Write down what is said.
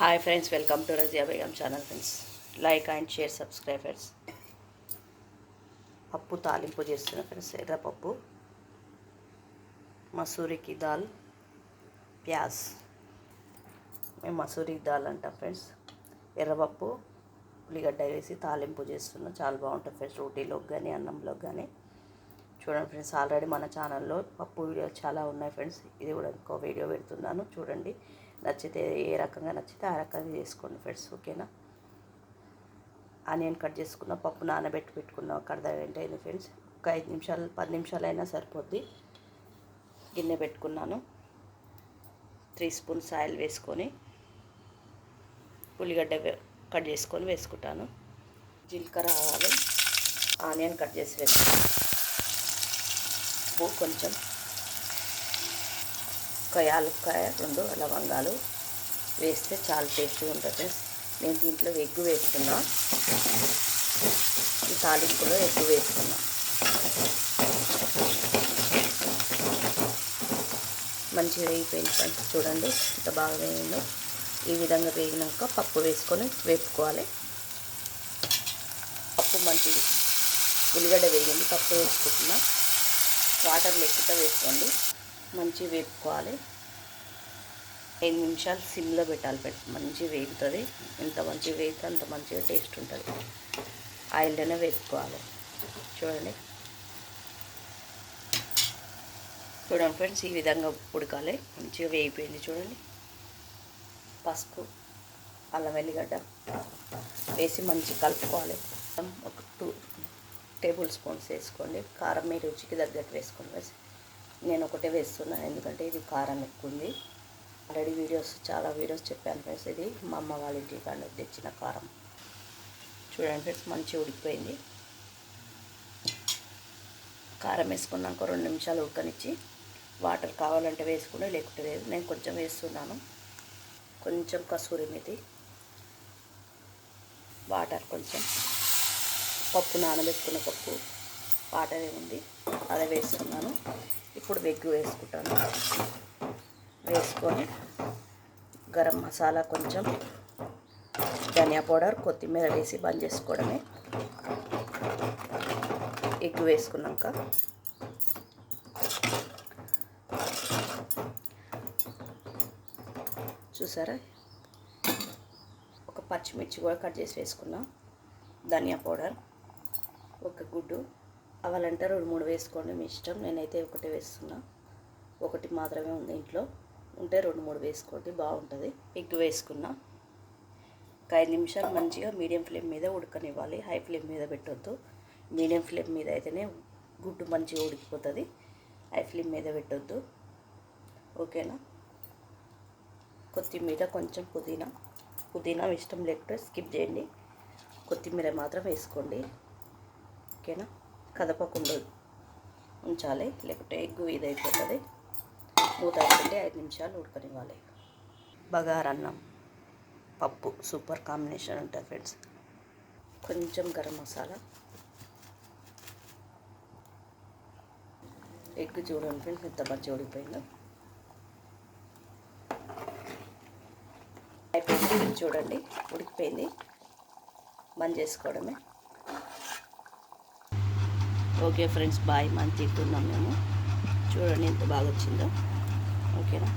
Hi friends welcome to Razia Begum channel friends like and share subscribers పప్పు తాలింపు చేస్తున్నా friends ఎర్రపప్పు మసూరికి dal pass. మేము మసూరికి దాల్ అంటాం ఫ్రెండ్స్ ఎర్రపప్పు ఉల్లిగడ్డ వేసి తాలింపు చేస్తున్నాం. చాలా బాగుంటుంది ఫ్రెండ్స్ రోటీలోకి కానీ అన్నంలోకి కానీ చూడండి ఫ్రెండ్స్ ఆల్రెడీ మన ఛానల్లో పప్పు వీడియోలు చాలా ఉన్నాయి ఫ్రెండ్స్. ఇది కూడా ఇంకో వీడియో పెడుతున్నాను చూడండి. నచ్చితే ఏ రకంగా నచ్చితే ఆ రకంగా చేసుకోండి ఫ్రెండ్స్ ఓకేనా? ఆనియన్ కట్ చేసుకున్న పప్పు నానబెట్టి పెట్టుకున్న ఒక ఏంటైంది ఫ్రెండ్స్. ఒక ఐదు నిమిషాలు పది నిమిషాలు అయినా సరిపోద్ది. గిన్నె పెట్టుకున్నాను. త్రీ స్పూన్స్ ఆయిల్ వేసుకొని ఉల్లిగడ్డ కట్ చేసుకొని వేసుకుంటాను. జీలకర్ర ఆవాలు ఆనియన్ కట్ చేసి వేసుకుంటాను. ఉప్పు కొంచెం. ఒక యాలక్కాయ రెండు లవంగాలు వేస్తే చాలా టేస్టీగా ఉంటుంది నేను దీంట్లో ఎగ్గు వేస్తున్నా ఈ తాలింపులో ఎగ్గు వేస్తున్నా మంచిగా వేగిపోయింది ఫ్రెండ్స్. చూడండి ఎంత బాగా వేగిందో. ఈ విధంగా వేగినాక పప్పు వేసుకొని వేపుకోవాలి. పప్పు మంచిది. ఉల్లిగడ్డ వేగింది పప్పు వేసుకుంటున్నా. వాటర్ లెక్కుతా వేసుకోండి. మంచిగా వేపుకోవాలి. ఐదు నిమిషాలు సిమ్లో పెట్టాలి పెట్టి మంచిగా వేగుతుంది. ఎంత మంచిగా వేగితే అంత మంచిగా టేస్ట్ ఉంటుంది. ఆయిల్లోనే వేపుకోవాలి. చూడండి. చూడండి ఫ్రెండ్స్ ఈ విధంగా ఉడకాలి. మంచిగా వేగిపోయింది చూడండి. పసుపు అల్లం వెల్లిగడ్డ వేసి మంచిగా కలుపుకోవాలి. ఒక టూ టేబుల్ స్పూన్స్ వేసుకోండి. కారం మీ రుచికి తగ్గట్టు వేసుకోండి నేను ఒకటే వేస్తున్నాను ఎందుకంటే ఇది కారం ఎక్కువ ఉంది ఆల్రెడీ వీడియోస్ చాలా వీడియోస్ చెప్పాను ఫ్రెండ్స్ ఇది మా అమ్మ వాళ్ళ ఇంటి కాడ తెచ్చిన కారం. చూడండి ఫ్రెండ్స్ మంచిగా ఉడికిపోయింది. కారం వేసుకున్నాక రెండు నిమిషాలు ఉడకనిచ్చి వాటర్ కావాలంటే వేసుకుని లేకుంటే లేదు. నేను కొంచెం వేస్తున్నాను. కొంచెం కసూరి మీది వాటర్ కొంచెం. పప్పు నానబెట్టుకున్న పప్పు వాటర్ ఉంది. అదే వేస్తున్నాను ఇప్పుడు వెగ్ వేసుకుంటాను. వేసుకొని గరం మసాలా కొంచెం ధనియా పౌడర్ కొత్తిమీర వేసి బంద్ చేసుకోవడమే. ఎగ్ వేసుకున్నాక చూసారా? ఒక పచ్చిమిర్చి కూడా కట్ చేసి వేసుకున్నాం. ధనియా పౌడర్. ఒక గుడ్డు అవ్వాలంటే రెండు మూడు వేసుకోండి మీ ఇష్టం. నేనైతే ఒకటే వేస్తున్నా. ఒకటి మాత్రమే ఉంది ఇంట్లో. ఉంటే రెండు మూడు వేసుకోండి బాగుంటుంది. ఎగ్ వేసుకున్నా. ఒక ఐదు నిమిషాలు మంచిగా మీడియం ఫ్లేమ్ మీద ఉడకనివ్వాలి. హై ఫ్లేమ్ మీద పెట్టొద్దు. మీడియం ఫ్లేమ్ మీద అయితేనే గుడ్డు మంచిగా ఉడికిపోతుంది. హై ఫ్లేమ్ మీద పెట్టొద్దు. ఓకేనా? కొత్తిమీర కొంచెం పుదీనా. పుదీనా ఇష్టం లేకపోతే స్కిప్ చేయండి. కొత్తిమీర మాత్రం వేసుకోండి. ఓకేనా? కదపకుండా ఉంచాలి. లేకుంటే ఎగ్గు ఇదైపోతుంది మూత పెట్టి ఐదు నిమిషాలు ఉడకనివ్వాలి. బగారన్నం పప్పు సూపర్ కాంబినేషన్ ఉంటుంది ఫ్రెండ్స్. కొంచెం గరం మసాలా. ఎగ్ చూడండి ఫ్రెండ్స్ ఎంత మంచిగా ఉడికిపోయిందో. అయిపోయింది. చూడండి ఉడికిపోయింది. బంద్ చేసుకోవడమే. ఓకే ఫ్రెండ్స్ బాయ్ మంచి తింటున్నాం మేము. చూడండి ఎంత బాగా వచ్చిందో. ఓకేనా